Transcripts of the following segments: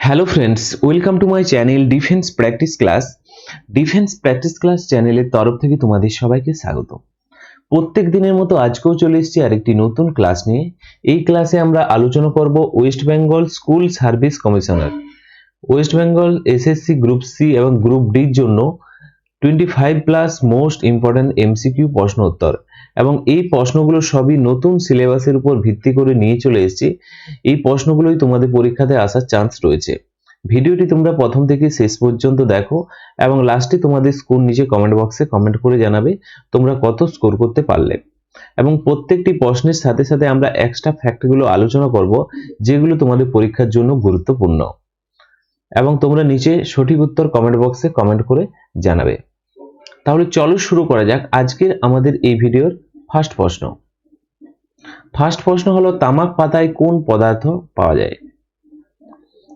Hello friends welcome to my channel defence practice class defence practice class চ্যানেলের তরফ থেকে তোমাদের সবাইকে স্বাগত। প্রত্যেক দিনের মতো আজকেও চলে এসেছি আরেকটি নতুন ক্লাস নিয়ে। এই ক্লাসে আমরা আলোচনা করব West Bengal school service commissioner West Bengal SSC group C এবং গ্রুপ ডির জন্য twenty five plus most important MCQ প্রশ্ন উত্তর। এবং এই প্রশ্নগুলো সবই নতুন সিলেবাসের উপর ভিত্তি করে নিয়ে চলে এসেছি। এই প্রশ্নগুলোই তোমাদের পরীক্ষাতে আসার চান্স রয়েছে। ভিডিওটি তোমরা প্রথম থেকে শেষ পর্যন্ত দেখো এবং লাস্টে তোমাদের স্কোর নিচে কমেন্ট বক্সে কমেন্ট করে জানাবে তোমরা কত স্কোর করতে পারলে। এবং প্রত্যেকটি প্রশ্নের সাথে সাথে আমরা এক্সট্রা ফ্যাক্টগুলো আলোচনা করব, যেগুলো তোমাদের পরীক্ষার জন্য গুরুত্বপূর্ণ। এবং তোমরা নিচে সঠিক উত্তর কমেন্ট বক্সে কমেন্ট করে জানাবে। তাহলে চলো শুরু করা যাক আজকের আমাদের এই ভিডিওর ফার্স্ট প্রশ্ন। ফার্স্ট প্রশ্ন হলো, তামাক পাতায় কোন পদার্থ পাওয়া যায়?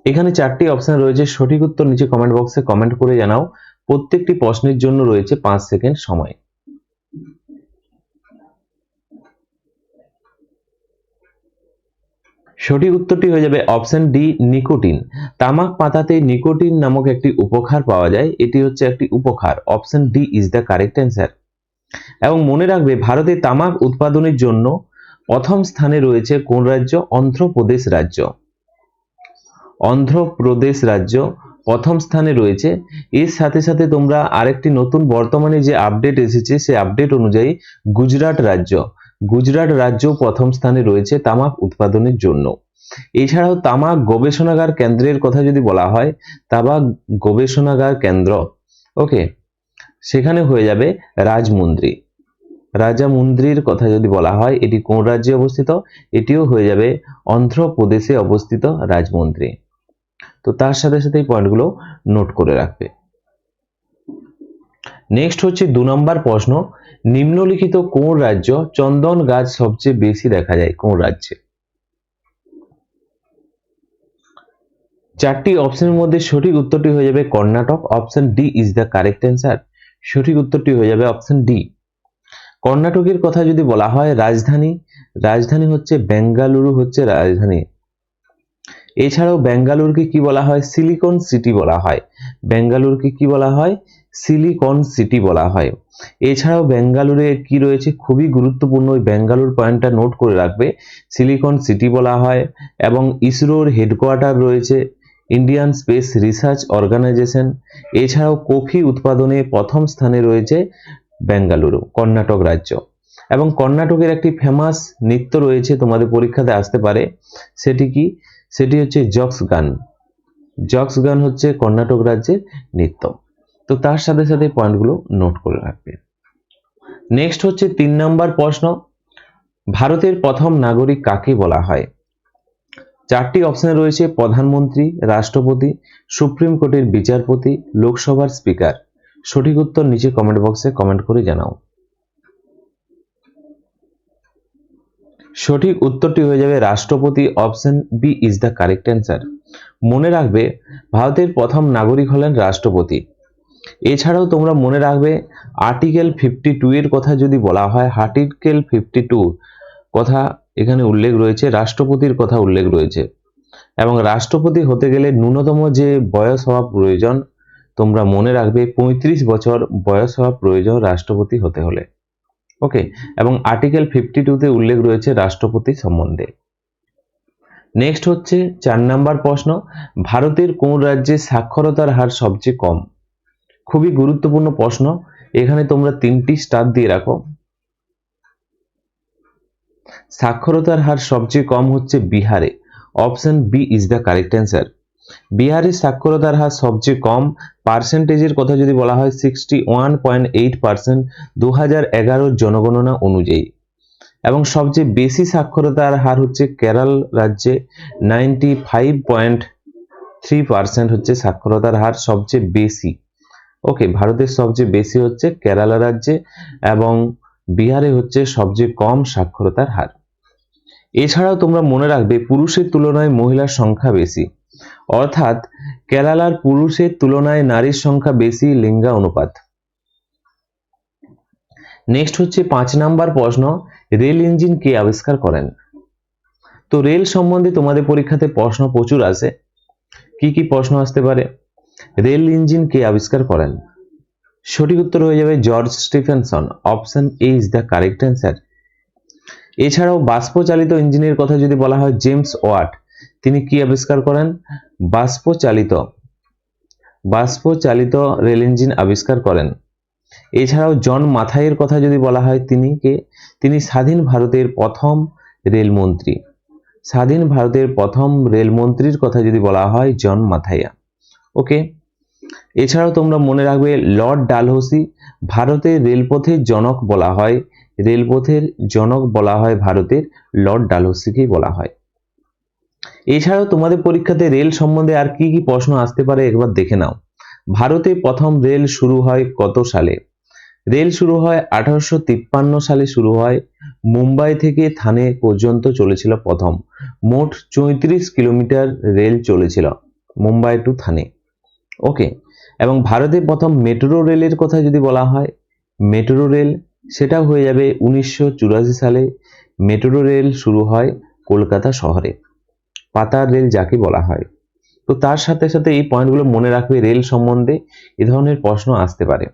এখানে চারটি অপশন রয়েছে, সঠিক উত্তর নিচে কমেন্ট বক্সে কমেন্ট করে জানাও। প্রত্যেকটি প্রশ্নের জন্য রয়েছে পাঁচ সেকেন্ড সময়। সঠিক উত্তরটি হয়ে যাবে অপশন ডি, নিকোটিন। তামাক পাতাতে নিকোটিন নামক একটি উপকার পাওয়া যায়। এটি হচ্ছে একটি উপকার option D is the correct answer. এবং মনে রাখবে, ভারতে তামাক উৎপাদনের জন্য প্রথম স্থানে রয়েছে কোন রাজ্য? অন্ধ্রপ্রদেশ রাজ্য। অন্ধ্রপ্রদেশ রাজ্য প্রথম স্থানে রয়েছে। এর সাথে সাথে তোমরা আরেকটি নতুন বর্তমানে যে আপডেট এসেছে, সেই আপডেট অনুযায়ী গুজরাট রাজ্য। গুজরাট রাজ্য প্রথম স্থানে রয়েছে তামাক উৎপাদনের জন্য। এছাড়াও তামাক গবেষণাগার কেন্দ্রের কথা যদি বলা হয়, তামাক গবেষণাগার কেন্দ্র। ওকে, সেখানে হয়ে যাবে রাজমন্দ্রী। রাজামুন্দ্রির কথা যদি বলা হয়, এটি কোন রাজ্যে অবস্থিত? এটিও হয়ে যাবে অন্ধ্রপ্রদেশে অবস্থিত রাজমন্দ্রী। তো তার সাথে সাথে এই পয়েন্টগুলো নোট করে রাখবে। নেক্সট হচ্ছে দু নম্বর প্রশ্ন। নিম্নলিখিত কোন রাজ্য চন্দন গাছ সবচেয়ে বেশি দেখা যায়? কোন রাজ্যে? চারটি অপশনের মধ্যে সঠিক উত্তরটি হয়ে যাবে Karnataka. Option D is the correct answer সঠিক উত্তরটি হয়ে যাবে অপশন ডি কর্ণাটকের কথা যদি বলা হয়, রাজধানী রাজধানী হচ্ছে বেঙ্গালুরু হচ্ছে রাজধানী। এছাড়াও বেঙ্গালুরুকে কি বলা হয়? সিলিকন সিটি বলা হয়। বেঙ্গালুরুকে কি বলা হয়? সিলিকন সিটি বলা হয়। এছাড়াও বেঙ্গালুরে কি রয়েছে? খুবই গুরুত্বপূর্ণ ওই বেঙ্গালুর পয়েন্টটা নোট করে রাখবে। সিলিকন সিটি বলা হয় এবং ইসরোর হেডকোয়ার্টার রয়েছে ইন্ডিয়ান স্পেস রিসার্চ অর্গানাইজেশন। এছাড়াও কফি উৎপাদনে প্রথম স্থানে রয়েছে বেঙ্গালুরু কর্ণাটক রাজ্য। এবং কর্ণাটকের একটি ফেমাস নৃত্য রয়েছে, তোমাদের পরীক্ষাতে আসতে পারে। সেটি কি? সেটি হচ্ছে জক্স গান জক্স গান হচ্ছে কর্ণাটক রাজ্যের নৃত্য। তো তার সাথে সাথে পয়েন্টগুলো নোট করে রাখবে। নেক্সট হচ্ছে তিন নম্বর প্রশ্ন, ভারতের প্রথম নাগরিক কাকে বলা হয়? চারটি অপশানে রয়েছে প্রধানমন্ত্রী, রাষ্ট্রপতি, সুপ্রিম কোর্টের বিচারপতি, লোকসভার স্পিকার সঠিক উত্তর নিচে কমেন্ট বক্সে কমেন্ট করে জানাও। সঠিক উত্তরটি হয়ে যাবে রাষ্ট্রপতি option B is the correct answer মনে রাখবে, ভারতের প্রথম নাগরিক হলেন রাষ্ট্রপতি। এছাড়াও তোমরা মনে রাখবে আর্টিকেল ফিফটি টু এর কথা যদি বলা হয় আর্টিকেল ফিফটি টু কথা এখানে উল্লেখ রয়েছে, রাষ্ট্রপতির কথা উল্লেখ রয়েছে। এবং রাষ্ট্রপতি হতে গেলে ন্যূনতম যে বয়স হওয়া প্রয়োজন, তোমরা মনে রাখবে পঁয়ত্রিশ বছর বয়স হওয়া প্রয়োজন রাষ্ট্রপতি হতে হলে। ওকে? এবং আর্টিকেল ফিফটি টুতে উল্লেখ রয়েছে রাষ্ট্রপতি সম্বন্ধে। নেক্সট হচ্ছে, চার নাম্বার প্রশ্ন, ভারতের কোন রাজ্যে সাক্ষরতার হার সবচেয়ে কম? খুবই গুরুত্বপূর্ণ প্রশ্ন। এখানে তোমরা তিনটি স্টার দিয়ে রাখো। সাক্ষরতার হার সবচেয়ে কম হচ্ছে বিহারে। Option B is the correct answer বিহারের সাক্ষরতার হার সবচেয়ে কম পার্সেন্টেজের কথা যদি বলা হয় sixty one point eight percent দু হাজার এগারোর জনগণনা অনুযায়ী। এবং সবচেয়ে বেশি সাক্ষরতার হার হচ্ছে কেরল রাজ্যে ninety five point three percent হচ্ছে সাক্ষরতার হার সবচেয়ে বেশি। ওকে ভারতের সবচেয়ে বেশি হচ্ছে কেরালা রাজ্যে এবং বিহারে হচ্ছে সবচেয়ে কম সাক্ষরতার হার। এছাড়াও তোমরা মনে রাখবে পুরুষের তুলনায় মহিলার সংখ্যা বেশি। অর্থাৎ কেরালার পুরুষের তুলনায় নারীর সংখ্যা বেশি লিঙ্গা অনুপাত নেক্সট হচ্ছে পাঁচ নাম্বার প্রশ্ন, রেল ইঞ্জিন কে আবিষ্কার করেন? তো রেল সম্বন্ধে তোমাদের পরীক্ষাতে প্রশ্ন প্রচুর আসে কি কি প্রশ্ন আসতে পারে? রেল ইঞ্জিন কে আবিষ্কার করেন। সঠিক উত্তর হয়ে যাবে George Stephenson, option A is the correct answer. এছাড়াও বাষ্পচালিত ইঞ্জিনের কথা যদি বলা হয়, জেমস ওয়াট, তিনি কি আবিষ্কার করেন? বাষ্পচালিত বাষ্পচালিত রেল ইঞ্জিন আবিষ্কার করেন। এছাড়াও জন মাথাইয়ের কথা যদি বলা হয়, তিনি কে? তিনি স্বাধীন ভারতের প্রথম রেলমন্ত্রী। স্বাধীন ভারতের প্রথম রেলমন্ত্রীর কথা যদি বলা হয়, জন মাথাইয়া। ওকে এছাড়াও তোমরা মনে রাখবে, লর্ড ডালহৌসি ভারতের রেলপথের জনক বলা হয়। রেলপথের জনক বলা হয় ভারতের, লর্ড ডালহৌসিকেই বলা হয়। এছাড়াও তোমাদের পরীক্ষাতে রেল সম্বন্ধে আর কি কি প্রশ্ন আসতে পারে একবার দেখে নাও। ভারতে প্রথম রেল শুরু হয় কত সালে? রেল শুরু হয় আঠারোশো তিপ্পান্ন সালে শুরু হয়। মুম্বাই থেকে থানে পর্যন্ত চলেছিল প্রথম। মোট চৌত্রিশ কিলোমিটার রেল চলেছিল, মুম্বাই টু থানে। ওকে এবং ভারতে প্রথম মেট্রো রেলের কথা যদি বলা হয়, মেট্রো রেল সেটা হয়ে যাবে উনিশশো চুরাশি সালে। মেট্রো রেল শুরু হয় কলকাতা শহরে, পাতার রেল যাকে বলা হয়। তো তার সাথে সাথে এই পয়েন্টগুলো মনে রাখবে রেল সম্বন্ধে, এ ধরনের প্রশ্ন আসতে পারে।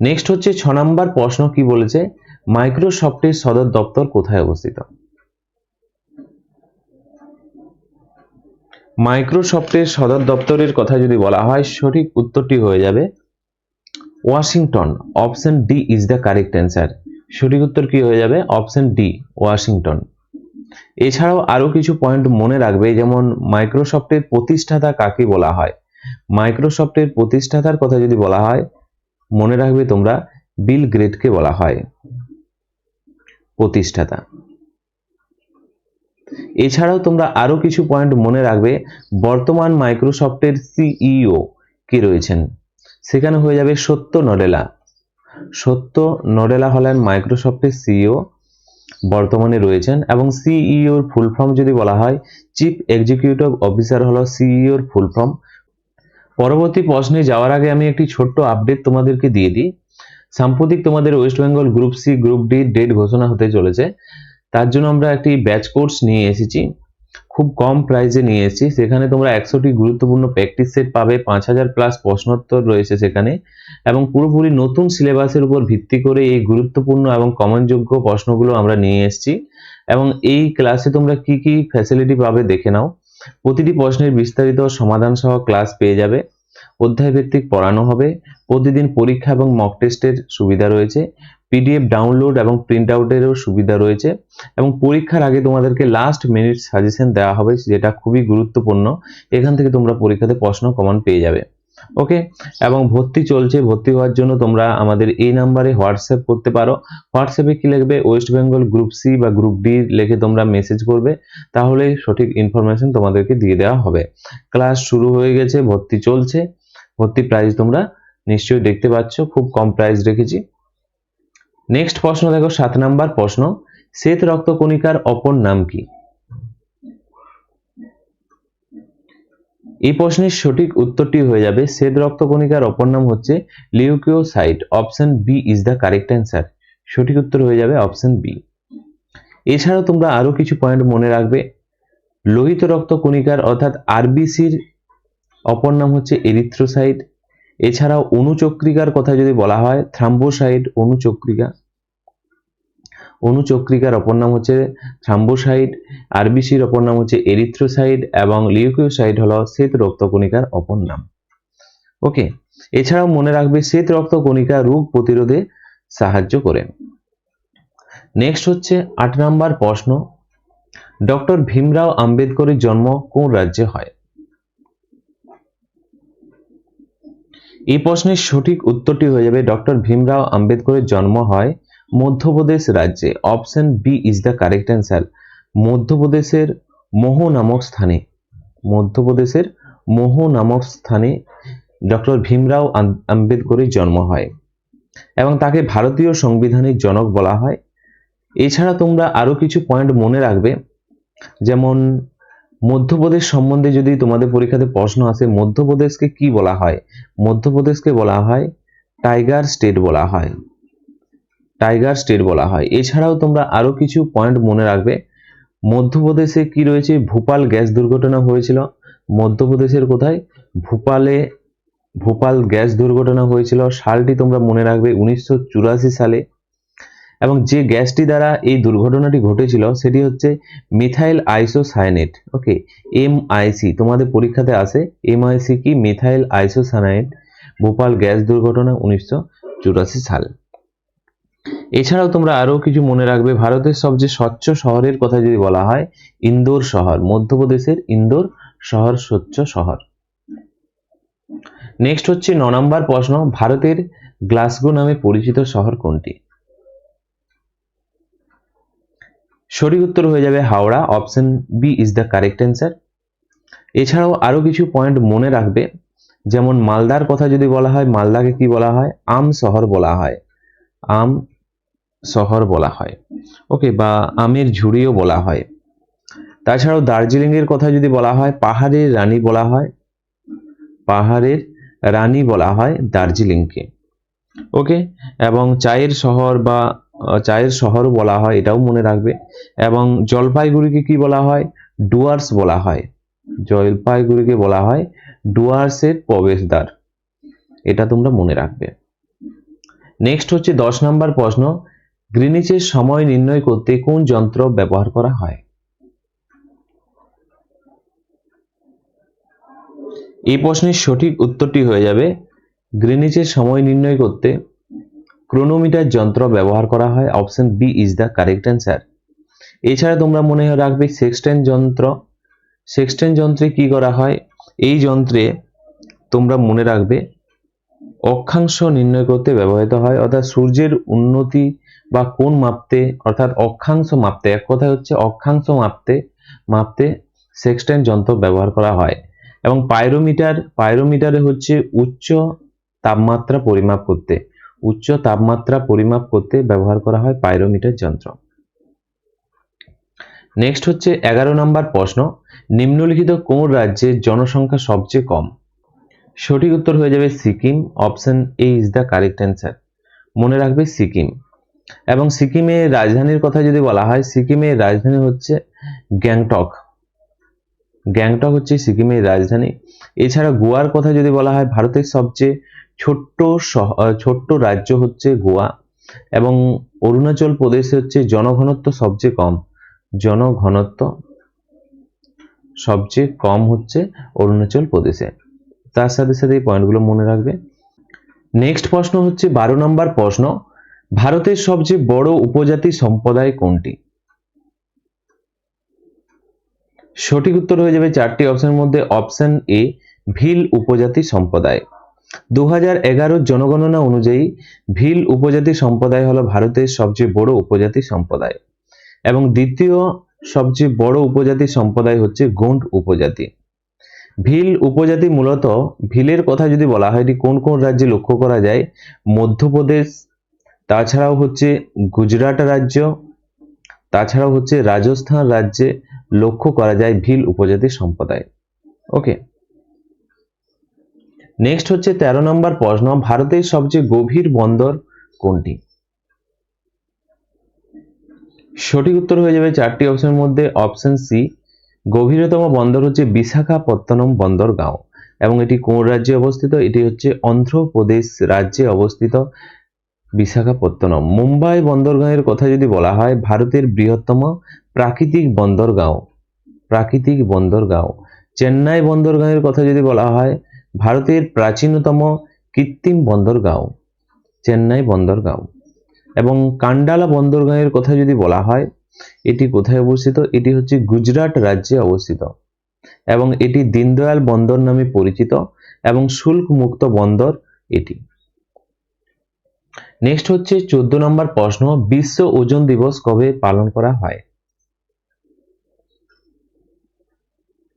নেক্সট হচ্ছে ছ নম্বর প্রশ্ন কি বলেছে, মাইক্রোসফটের সদর দপ্তর কোথায় অবস্থিত? মাইক্রোসফটের সদর দপ্তরের কথা যদি বলা হয়, সঠিক উত্তরটি হয়ে যাবে, Washington, option D is the correct answer. সঠিক উত্তর কি হয়ে যাবে? Option D, Washington. এছাড়াও আরও কিছু পয়েন্ট মনে রাখবে, যেমন মাইক্রোসফটের প্রতিষ্ঠাতা কাকে বলা হয়? মাইক্রোসফটের প্রতিষ্ঠাতার কথা যদি বলা হয়, মনে রাখবে তোমরা বিল গ্রেটকে বলা হয়। প্রতিষ্ঠাতা। এছাড়াও তোমরা আরও কিছু পয়েন্ট মনে রাখবে, বর্তমান মাইক্রোসফটের সিইও কে রয়েছেন। সেখানে হয়ে যাবে সত্য নডেলা সত্য নডেলা হলেন মাইক্রোসফটের সিইও বর্তমানে রয়েছেন এবং সিইওর ফুল ফর্ম যদি বলা হয় চিফ এক্সিকিউটিভ অফিসার হলো সিইওর ফুল ফর্ম পরবর্তী প্রশ্নে যাওয়ার আগে আমি একটি ছোট্ট আপডেট তোমাদেরকে দিয়ে দিই। সাম্প্রতিক তোমাদের West Bengal group C group D date ঘোষণা হতে চলেছে। তার জন্য আমরা একটি ব্যাচ কোর্স নিয়ে এসেছি। খুব কম প্রাইসে নিয়ে এসেছি। সেখানে তোমরা একশোটি গুরুত্বপূর্ণ প্র্যাকটিস সেট পাবে, পাঁচ হাজার প্লাস প্রশ্নোত্তর রয়েছে সেখানে। এবং পুরোপুরি নতুন সিলেবাসের উপর ভিত্তি করে এই গুরুত্বপূর্ণ এবং কমনযোগ্য প্রশ্নগুলো আমরা নিয়ে এসেছি। এবং এই ক্লাসে তোমরা কি কি ফ্যাসিলিটি পাবে দেখে নাও। প্রতিটি প্রশ্নের বিস্তারিত সমাধান সহ ক্লাস পেয়ে যাবে। অধ্যায় ভিত্তিক পড়ানো হবে। প্রতিদিন পরীক্ষা এবং মক টেস্টের সুবিধা রয়েছে। পিডিএফ ডাউনলোড এবং প্রিন্ট আউটেরও সুবিধা রয়েছে। এবং পরীক্ষার আগে তোমাদেরকে লাস্ট মিনিট সাজেশন দেওয়া হবে, যেটা খুবই গুরুত্বপূর্ণ। এখান থেকে তোমরা পরীক্ষাতে প্রশ্ন কমন পেয়ে যাবে। ওকে এবং ভর্তি চলছে, ভর্তি হওয়ার জন্য তোমরা আমাদের এই নাম্বারে হোয়াটসঅ্যাপ করতে পারো। হোয়াটসঅ্যাপে কি লিখবে? ওয়েস্ট বেঙ্গল গ্রুপ সি বা গ্রুপ ডি লিখে তোমরা মেসেজ করবে। তাহলে সঠিক ইনফরমেশন তোমাদেরকে দিয়ে দেওয়া হবে। ক্লাস শুরু হয়ে গেছে, ভর্তি চলছে। ভর্তি প্রাইস তোমরা নিশ্চয়ই দেখতে পাচ্ছ। খুব কম প্রাইস রেখেছি। নেক্সট প্রশ্ন দেখো, সাত নাম্বার প্রশ্ন। শ্বেত রক্তকণিকার অপর নাম কি? এই প্রশ্নের সঠিক উত্তরটি হয়ে যাবে, শ্বেত রক্তকণিকার অপর নাম হচ্ছে leucocyte, option B is the correct answer সঠিক উত্তর হয়ে যাবে অপশন বি। এছাড়াও তোমরা আরও কিছু পয়েন্ট মনে রাখবে। লোহিত রক্ত কণিকার অর্থাৎ আরবিসির অপর নাম হচ্ছে এরিথ্রোসাইট এছাড়াও অনুচক্রিকার কথা যদি বলা হয়, থ্রাম্বোসাইট অনুচক্রিকা। অনুচক্রিকার অপর নাম হচ্ছে থ্রাম্বোসাইট, আরবিসির অপর নাম হচ্ছে এরিথ্রোসাইট এবং লিউকিওসাইট হলো শ্বেত রক্তকণিকার অপর নাম। ওকে এছাড়াও মনে রাখবে শ্বেত রক্তকণিকা রোগ প্রতিরোধে সাহায্য করে। নেক্সট হচ্ছে আট নাম্বার প্রশ্ন, ডক্টর ভীমরাও আম্বেদকরের জন্ম কোন রাজ্যে হয়? এই প্রশ্নের সঠিক উত্তরটি হয়ে যাবে ডক্টর ভীমরাও আম্বেদকরের জন্ম হয় মধ্যপ্রদেশ রাজ্যে। Option B is the correct answer মধ্যপ্রদেশের মোহ নামক স্থানে, মধ্যপ্রদেশের মোহ নামক স্থানে ডক্টর ভীমরাও আম্বেদকরের জন্ম হয় এবং তাকে ভারতীয় সংবিধানের জনক বলা হয়। এছাড়া তোমরা আরও কিছু পয়েন্ট মনে রাখবে, যেমন মধ্যপ্রদেশ সম্বন্ধে যদি তোমাদের পরীক্ষাতে প্রশ্ন আসে, মধ্যপ্রদেশকে কি বলা হয়? মধ্যপ্রদেশকে বলা হয় টাইগার স্টেট বলা হয়। টাইগার স্টেট বলা হয়। এছাড়াও তোমরা আরও কিছু পয়েন্ট মনে রাখবে। মধ্যপ্রদেশে কি রয়েছে? ভোপাল গ্যাস দুর্ঘটনা হয়েছিল। মধ্যপ্রদেশের কোথায়? ভোপালে, ভোপাল গ্যাস দুর্ঘটনা হয়েছিল। সালটি তোমরা মনে রাখবে উনিশশো চুরাশি সালে। এবং যে গ্যাসটি দ্বারা এই দুর্ঘটনাটি ঘটেছিল, সেটি হচ্ছে মিথাইল আইসোসায়ানেট ওকে এমআইসি তোমাদের পরীক্ষাতে আসে এমআইসি কি? মিথাইল আইসোসায়ানেট ভোপাল গ্যাস দুর্ঘটনা উনিশশো চুরাশি সাল। এছাড়াও তোমরা আরও কিছু মনে রাখবে, ভারতের সবচেয়ে স্বচ্ছ শহরের কথা যদি বলা হয়, ইন্দোর শহর, মধ্যপ্রদেশের ইন্দোর শহর স্বচ্ছ শহর। নেক্সট হচ্ছে ন নম্বর প্রশ্ন, ভারতের গ্লাসগো নামে পরিচিত শহর কোনটি? সঠিক উত্তর হয়ে যাবে Howrah option B is the correct answer এছাড়াও আরও কিছু পয়েন্ট মনে রাখবে, যেমন মালদার কথা যদি বলা হয়, মালদাকে কি বলা হয়? আম শহর বলা হয়। আম শহর বলা হয়। ওকে বা আমের ঝুড়িও বলা হয়। তাছাড়াও দার্জিলিং এর কথা যদি বলা হয়, পাহাড়ের রানী বলা হয়। পাহাড়ের রানী বলা হয় দার্জিলিংকে। ওকে এবং চায়ের শহর বা চায়ের শহরও বলা হয়, এটাও মনে রাখবে। এবং জলপাইগুড়িকে কি বলা হয়? ডুয়ার্স বলা হয়। জলপাইগুড়িকে বলা হয় ডুয়ার্সের প্রবেশদ্বার। এটা তোমরা মনে রাখবে। নেক্সট হচ্ছে দশ নম্বর প্রশ্ন, গ্রিনিচের সময় নির্ণয় করতে কোন যন্ত্র ব্যবহার করা হয়? এই প্রশ্নের সঠিক উত্তরটি হয়ে যাবে, গ্রিনিচের সময় নির্ণয় করতে ক্রোনোমিটার যন্ত্র ব্যবহার করা হয়। Option B is the correct answer এছাড়া তোমরা মনে রাখবে সেক্সটেন যন্ত্র। সেক্সটেন যন্ত্রে কি করা হয়? এই যন্ত্রে তোমরা মনে রাখবে অক্ষাংশ নির্ণয় করতে ব্যবহৃত হয়, অর্থাৎ সূর্যের উন্নতি বা কোন মাপতে, অর্থাৎ অক্ষাংশ মাপতে, এক কথায় হচ্ছে অক্ষাংশ মাপতে মাপতে সেক্সটেন যন্ত্র ব্যবহার করা হয়। এবং পাইরোমিটার, পাইরোমিটারে হচ্ছে উচ্চ তাপমাত্রা পরিমাপ করতে। উচ্চ তাপমাত্রা পরিমাপ করতে ব্যবহার করা হয় পাইরোমিটার যন্ত্র। নেক্সট হচ্ছে এগারো নম্বর প্রশ্ন, নিম্নলিখিত কোন রাজ্যের জনসংখ্যা সবচেয়ে কম? সঠিক উত্তর হয়ে যাবে Sikkim option A is the correct answer মনে রাখবে সিকিম। এবং সিকিমের রাজধানীর কথা যদি বলা হয়, সিকিমের রাজধানী হচ্ছে গ্যাংটক। গ্যাংটক হচ্ছে সিকিমের রাজধানী। এছাড়া গোয়ার কথা যদি বলা হয়, ভারতের সবচেয়ে ছোট্ট ছোট্ট রাজ্য হচ্ছে গোয়া এবং অরুণাচল প্রদেশে হচ্ছে জনঘনত্ব সবচেয়ে কম। জনঘনত্ব সবচেয়ে কম হচ্ছে অরুণাচল প্রদেশে। তার সাথে সাথে এই পয়েন্টগুলো মনে রাখবে। নেক্সট প্রশ্ন হচ্ছে বারো নম্বর প্রশ্ন, ভারতের সবচেয়ে বড় উপজাতি সম্প্রদায় কোনটি? সঠিক উত্তর হয়ে যাবে চারটি অপশনের মধ্যে অপশন এ, ভিল উপজাতি সম্প্রদায়। দু জনগণনা অনুযায়ী ভিল উপজাতি সম্প্রদায় হলো ভারতের সবচেয়ে বড় উপজাতি সম্প্রদায় এবং দ্বিতীয় সবচেয়ে বড় উপজাতি সম্প্রদায় হচ্ছে গোন্ড উপজাতি। ভিল উপজাতি মূলত, ভিলের কথা যদি বলা হয় এটি কোন কোন রাজ্যে লক্ষ্য করা যায়? মধ্যপ্রদেশ, তাছাড়াও হচ্ছে গুজরাট রাজ্য, তাছাড়াও হচ্ছে রাজস্থান রাজ্যে লক্ষ্য করা যায় ভিল উপজাতি সম্প্রদায়। ওকে নেক্সট হচ্ছে তেরো নম্বর প্রশ্ন, ভারতের সবচেয়ে গভীর বন্দর কোনটি? সঠিক উত্তর হয়ে যাবে চারটি অপশনের মধ্যে অপশন সি গভীরতম বন্দর হচ্ছে বিশাখাপত্তনম বন্দরগাঁও এবং এটি কোন রাজ্যে অবস্থিত? এটি হচ্ছে অন্ধ্রপ্রদেশ রাজ্যে অবস্থিত বিশাখাপত্তনম। মুম্বাই বন্দরগাঁয়ের কথা যদি বলা হয়, ভারতের বৃহত্তম প্রাকৃতিক বন্দরগাঁও প্রাকৃতিক বন্দরগাঁও। চেন্নাই বন্দরগাঁয়ের কথা যদি বলা হয় ভারতের প্রাচীনতম কৃত্রিম বন্দরগাঁও, চেন্নাই বন্দরগাঁও। এবং কান্ডালা বন্দরগাঁয়ের কথা যদি বলা হয়, এটি কোথায় অবস্থিত? এটি হচ্ছে গুজরাট রাজ্যে অবস্থিত। এবং এটি দীনদয়াল বন্দর নামে পরিচিত এবং শুল্ক মুক্ত বন্দর এটি। নেক্সট হচ্ছে চোদ্দ নম্বর প্রশ্ন, বিশ্ব ওজন দিবস কবে পালন করা হয়?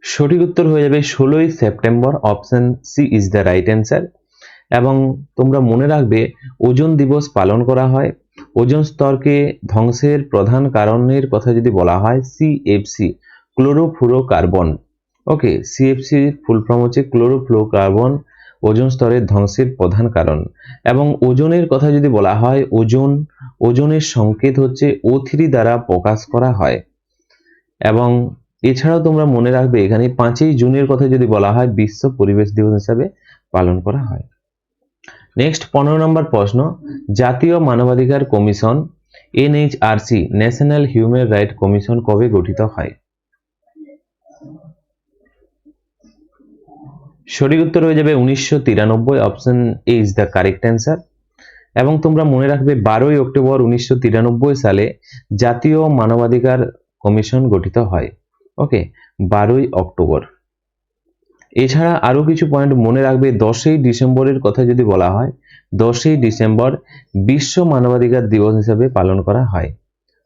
সঠিক উত্তর হয়ে যাবে ষোলোই September. Option C is the right answer. এবং তোমরা মনে রাখবে, ওজন দিবস পালন করা হয়। ওজন স্তরকে ধ্বংসের প্রধান কারণের কথা যদি বলা হয় CFC chlorofluorocarbon okay CFC full form হচ্ছে ক্লোরোফ্লুরোকার্বন ওজন স্তরের ধ্বংসের প্রধান কারণ। এবং ওজনের কথা যদি বলা হয়, ওজন, ওজনের সংকেত হচ্ছে ও থ্রি দ্বারা প্রকাশ করা হয়। এবং এছাড়াও তোমরা মনে রাখবে, এখানে পাঁচই জুনের কথা যদি বলা হয়, বিশ্ব পরিবেশ দিবস হিসাবে পালন করা হয়। নেক্সট পনেরো নম্বর প্রশ্ন, জাতীয় মানবাধিকার commission, NHRC national human right commission কবে গঠিত হয়? সঠিক উত্তর হয়ে যাবে উনিশশো তিরানব্বই option A is the correct answer এবং তোমরা মনে রাখবে, বারোই অক্টোবর উনিশশো তিরানব্বই সালে জাতীয় মানবাধিকার কমিশন গঠিত হয়। ওকে বারোই অক্টোবর। এছাড়া আরও কিছু পয়েন্ট মনে রাখবে, দশই ডিসেম্বরের কথা যদি বলা হয়, দশই ডিসেম্বর বিশ্ব মানবাধিকার দিবস হিসাবে পালন করা হয়।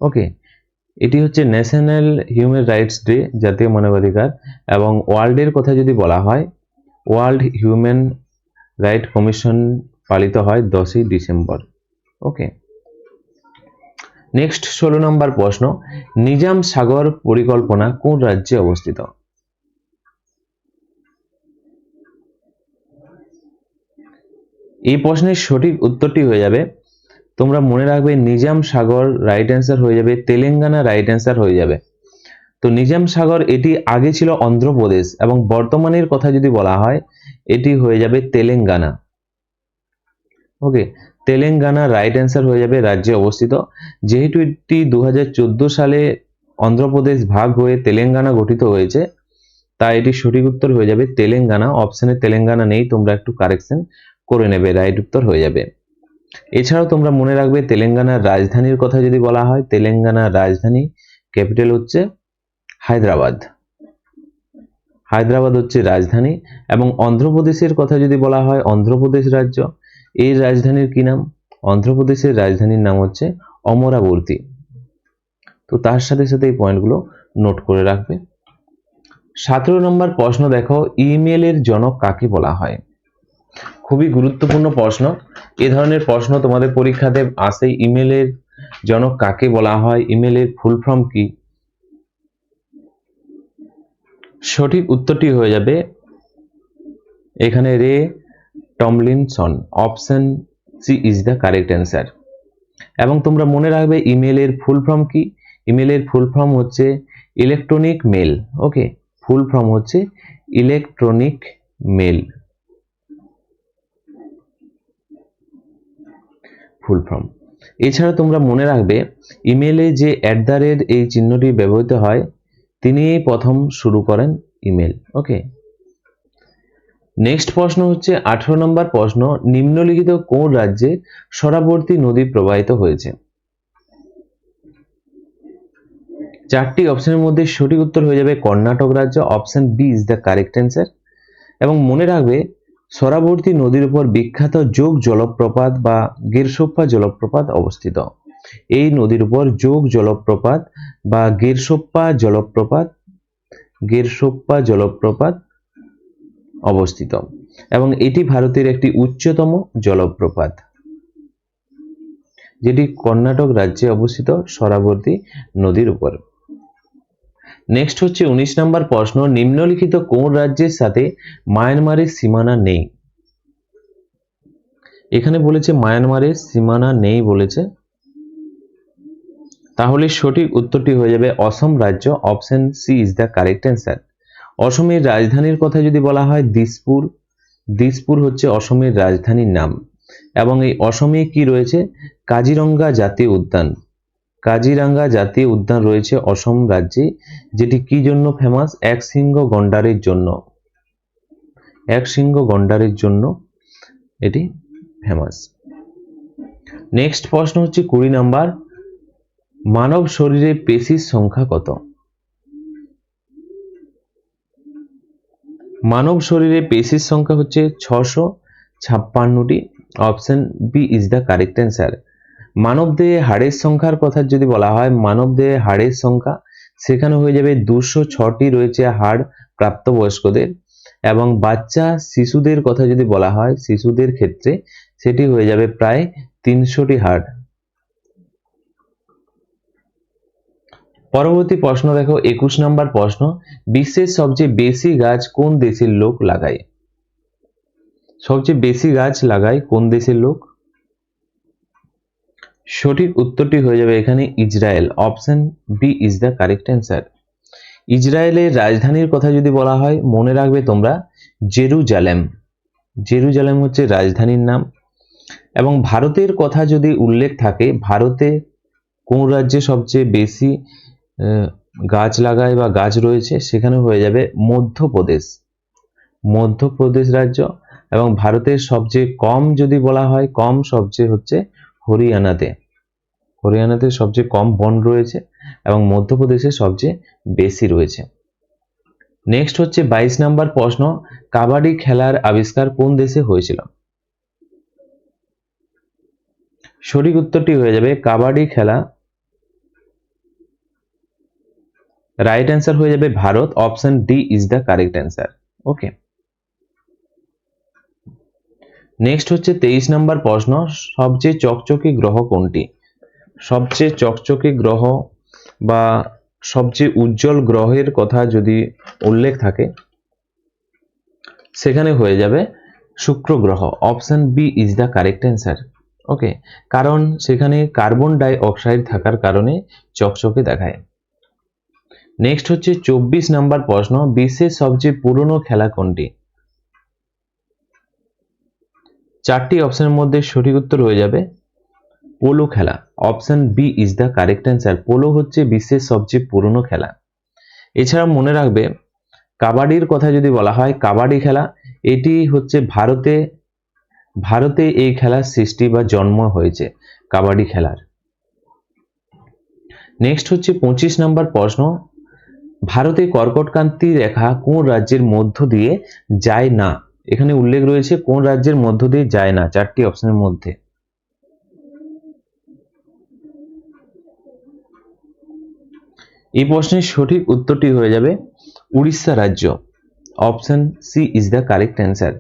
ওকে এটি হচ্ছে ন্যাশনাল হিউম্যান রাইটস ডে জাতীয় মানবাধিকার, এবং ওয়ার্ল্ডের কথা যদি বলা হয় ওয়ার্ল্ড হিউম্যান রাইট কমিশন পালিত হয় দশই ডিসেম্বর। ওকে নেক্সট ষোলো নম্বর প্রশ্ন, নিজাম সাগর পরিকল্পনা কোন রাজ্যে অবস্থিত? এই প্রশ্নের সঠিক উত্তরটি হয়ে যাবে, তোমরা মনে রাখবে নিজাম সাগর রাইট অ্যান্সার হয়ে যাবে, তেলেঙ্গানা রাইট অ্যান্সার হয়ে যাবে। তো নিজাম সাগর এটি আগে ছিল অন্ধ্রপ্রদেশ এবং বর্তমানের কথা যদি বলা হয়, এটি হয়ে যাবে Telangana. Okay Telangana right answer হয়ে যাবে রাজ্যে অবস্থিত। যেহেতু এটি দু হাজার চোদ্দ সালে অন্ধ্রপ্রদেশ ভাগ হয়ে তেলেঙ্গানা গঠিত হয়েছে, তাই এটি সঠিক উত্তর হয়ে যাবে তেলেঙ্গানা। অপশানে তেলেঙ্গানা নেই, তোমরা একটু কারেকশন করে নেবে রাইট উত্তর হয়ে যাবে। এছাড়াও তোমরা মনে রাখবে তেলেঙ্গানার রাজধানীর কথা যদি বলা হয় তেলেঙ্গানার রাজধানী ক্যাপিটাল হচ্ছে হায়দ্রাবাদ। হায়দ্রাবাদ হচ্ছে রাজধানী এবং অন্ধ্রপ্রদেশের কথা যদি বলা হয়, অন্ধ্রপ্রদেশ রাজ্য। এই রাজধানীর কি নাম? অন্ধ্রপ্রদেশের রাজধানীর নাম হচ্ছে অমরাবর্তী তো তার সাথে সাথে এই পয়েন্টগুলো নোট করে রাখবে। সতেরো নম্বর প্রশ্ন দেখো ইমেলের জনক কাকে বলা হয়? খুবই গুরুত্বপূর্ণ প্রশ্ন। এ ধরনের প্রশ্ন তোমাদের পরীক্ষাতে আসে ইমেলের জনক কাকে বলা হয়? ইমেলের ফুল ফর্ম কি? সঠিক উত্তরটি হয়ে যাবে এখানে Ray Tomlinson, option C is the correct answer. এবং তোমরা মনে রাখবে, ইমেলের ফুল ফর্ম কি? ইমেলের ফুল ফর্ম হচ্ছে electronic mail, okay? Full form হচ্ছে ইলেকট্রনিক মেল। Full form. এছাড়া তোমরা মনে রাখবে, ইমেলে যে অ্যাট দ্য রেট এই চিহ্নটি ব্যবহৃত হয় তিনি প্রথম শুরু করেন ইমেল, ওকে? নেক্সট প্রশ্ন হচ্ছে, আঠারো নম্বর প্রশ্ন, নিম্নলিখিত কোন রাজ্যে সরাবর্তী নদী প্রবাহিত হয়েছে? চারটি অপশনের মধ্যে সঠিক উত্তর হয়ে যাবে কর্ণাটক রাজ্য option B is the correct answer এবং মনে রাখবে, সরাবর্তী নদীর উপর বিখ্যাত যোগ জলপ্রপাত বা গেরসোপ্পা জলপ্রপাত অবস্থিত। এই নদীর উপর যোগ জলপ্রপাত বা গেরসোপ্পা জলপ্রপাত গেরসোপ্পা জলপ্রপাত অবস্থিত। এবং এটি ভারতের একটি উচ্চতম জলপ্রপাত, যেটি কর্ণাটক রাজ্যে অবস্থিত সরাবর্তী নদীর উপর। নেক্সট হচ্ছে উনিশ নম্বর প্রশ্ন, নিম্নলিখিত কোন রাজ্যের সাথে মায়ানমারের সীমানা নেই? এখানে বলেছে মায়ানমারের সীমানা নেই বলেছে। তাহলে সঠিক উত্তরটি হয়ে যাবে, অসম রাজ্য option C is the correct answer অসমের রাজধানীর কথা যদি বলা হয়, দিসপুর। দিসপুর হচ্ছে অসমের রাজধানীর নাম। এবং এই অসমে কি রয়েছে? কাজিরঙ্গা জাতীয় উদ্যান। কাজিরাঙ্গা জাতীয় উদ্যান রয়েছে অসম রাজ্যে, যেটি কি জন্য ফেমাস এক সিংহ গন্ডারের জন্য। এক সিংহ গন্ডারের জন্য এটি ফেমাস নেক্সট প্রশ্ন হচ্ছে কুড়ি নাম্বার মানব শরীরে পেশির সংখ্যা কত? মানব শরীরে পেশির সংখ্যা হচ্ছে ছশো ছাপ্পান্নটি। Option B is the correct answer মানব দেহে হাড়ের সংখ্যার কথা যদি বলা হয়, মানব দেহে হাড়ের সংখ্যা সেখানে হয়ে যাবে দুশো ছটি রয়েছে হাড় প্রাপ্তবয়স্কদের এবং বাচ্চা শিশুদের কথা যদি বলা হয়, শিশুদের ক্ষেত্রে সেটি হয়ে যাবে প্রায় তিনশোটি হাড়। পরবর্তী প্রশ্ন দেখো, একুশ নম্বর প্রশ্ন, বিশ্বের সবচেয়ে বেশি গাছ কোন দেশের লোক লাগায়? সবচেয়ে বেশি গাছ লাগায় কোন দেশের লোক? সঠিক উত্তরটি হয়ে যাবে এখানে Israel. Option B is the correct answer ইসরায়েলের রাজধানীর কথা যদি বলা হয়, মনে রাখবে তোমরা, জেরুজালেম। জেরুজালেম হচ্ছে রাজধানীর নাম। এবং ভারতের কথা যদি উল্লেখ থাকে, ভারতে কোন রাজ্যে সবচেয়ে বেশি গাছ লাগায় বা গাছ রয়েছে সেখানে হয়ে যাবে মধ্যপ্রদেশ। মধ্যপ্রদেশ রাজ্য এবং ভারতের সবচেয়ে কম যদি বলা হয়, কম সবচেয়ে হচ্ছে হরিয়ানাতে। হরিয়ানাতে সবচেয়ে কম বন রয়েছে এবং মধ্যপ্রদেশে সবচেয়ে বেশি রয়েছে। নেক্সট হচ্ছে বাইশ নাম্বার প্রশ্ন, কাবাডি খেলার আবিষ্কার কোন দেশে হয়েছিল? সঠিক উত্তরটি হয়ে যাবে, কাবাডি খেলা রাইট অ্যান্সার হয়ে যাবে Bharat option D is the correct answer okay next হচ্ছে তেইশ নম্বর প্রশ্ন, সবচেয়ে চকচকে গ্রহ কোনটি? সবচেয়ে চকচকে গ্রহ বা সবচেয়ে উজ্জ্বল গ্রহের কথা যদি উল্লেখ থাকে, সেখানে হয়ে যাবে শুক্র গ্রহ option B is the correct answer okay কারণ সেখানে কার্বন ডাই অক্সাইড থাকার কারণে চকচকে দেখায়। নেক্সট হচ্ছে চব্বিশ নাম্বার প্রশ্ন, বিশ্বের সবচেয়ে পুরনো খেলা কোনটি? চারটি অপশনের মধ্যে সঠিক উত্তর হয়ে যাবে, পোলো খেলা। Option B is the correct answer polo হচ্ছে বিশ্বের সবচেয়ে পুরনো খেলা। এছাড়া মনে রাখবে, কাবাডির কথা যদি বলা হয়, কাবাডি খেলা, এটি হচ্ছে ভারতে ভারতে এই খেলার সৃষ্টি বা জন্ম হয়েছে, কাবাডি খেলার। নেক্সট হচ্ছে পঁচিশ নম্বর প্রশ্ন ভারতে কর্কটক্রান্তি রেখা কোন রাজ্যের মধ্য দিয়ে যায় না? এখানে উল্লেখ রয়েছে কোন রাজ্যের মধ্য দিয়ে যায় না, চারটি অপশনের মধ্যে। এই প্রশ্নের সঠিক উত্তরটি হয়ে যাবে উড়িষ্যা রাজ্য। Option C is the correct answer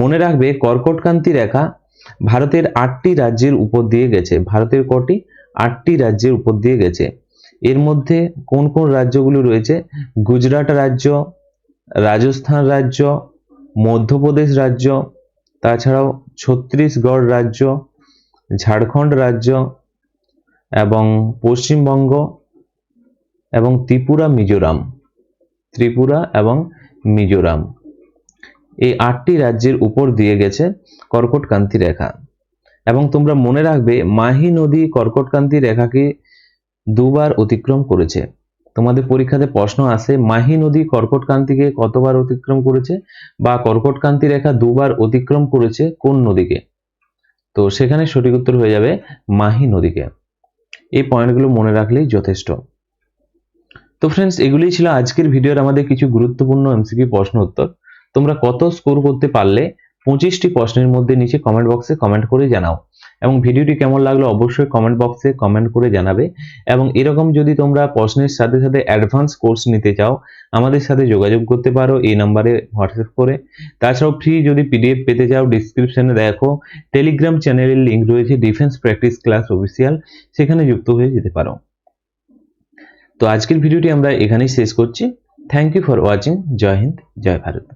মনে রাখবে কর্কটক্রান্তি রেখা ভারতের আটটি রাজ্যের উপর দিয়ে গেছে। ভারতের কটি? আটটি রাজ্যের উপর দিয়ে গেছে। এর মধ্যে কোন কোন রাজ্যগুলো রয়েছে? গুজরাট রাজ্য, রাজস্থান রাজ্য, মধ্যপ্রদেশ রাজ্য, তাছাড়াও ছত্তিশগড় রাজ্য, ঝাড়খণ্ড রাজ্য এবং পশ্চিমবঙ্গ এবং ত্রিপুরা মিজোরাম। ত্রিপুরা এবং মিজোরাম। এই আটটি রাজ্যের উপর দিয়ে গেছে কর্কটকান্তি রেখা। এবং তোমরা মনে রাখবে, মাহি নদী কর্কটকান্তি রেখাকে দুবার অতিক্রম করেছে। তোমাদের পরীক্ষাতে প্রশ্ন আসে মাহি নদী কর্কটক্রান্তিকে কতবার অতিক্রম করেছে বা কর্কটক্রান্তি রেখা দুবার অতিক্রম করেছে কোন নদীকে? তো সেখানে সঠিক উত্তর হয়ে যাবে মাহি নদীকে। এই পয়েন্টগুলো মনে রাখলেই যথেষ্ট। তো ফ্রেন্ডস এগুলি ছিল আজকের ভিডিওর আমাদের কিছু গুরুত্বপূর্ণ এমসিকিউ প্রশ্ন উত্তর। তোমরা কত স্কোর করতে পারলে পঁচিশটি প্রশ্নের মধ্যে নিচে কমেন্ট বক্সে কমেন্ট করে জানাও। এবং ভিডিওটি কেমন লাগল অবশ্যই কমেন্ট বক্সে কমেন্ট করে জানাবে। এবং এরকম যদি তোমরা প্রশ্নের সাথে সাথে অ্যাডভান্স কোর্স নিতে চাও, আমাদের সাথে যোগাযোগ করতে পারো এই নাম্বারে হোয়াটসঅ্যাপ করে। তাছাড়াও ফ্রি যদি পিডিএফ পেতে চাও ডিসক্রিপশনে দেখো টেলিগ্রাম চ্যানেলের লিঙ্ক রয়েছে ডিফেন্স প্র্যাকটিস ক্লাস অফিসিয়াল সেখানে যুক্ত হয়ে যেতে পারো। তো আজকের ভিডিওটি আমরা এখানেই শেষ করছি। থ্যাংক ইউ ফর ওয়াচিং জয় হিন্দ, জয় ভারত।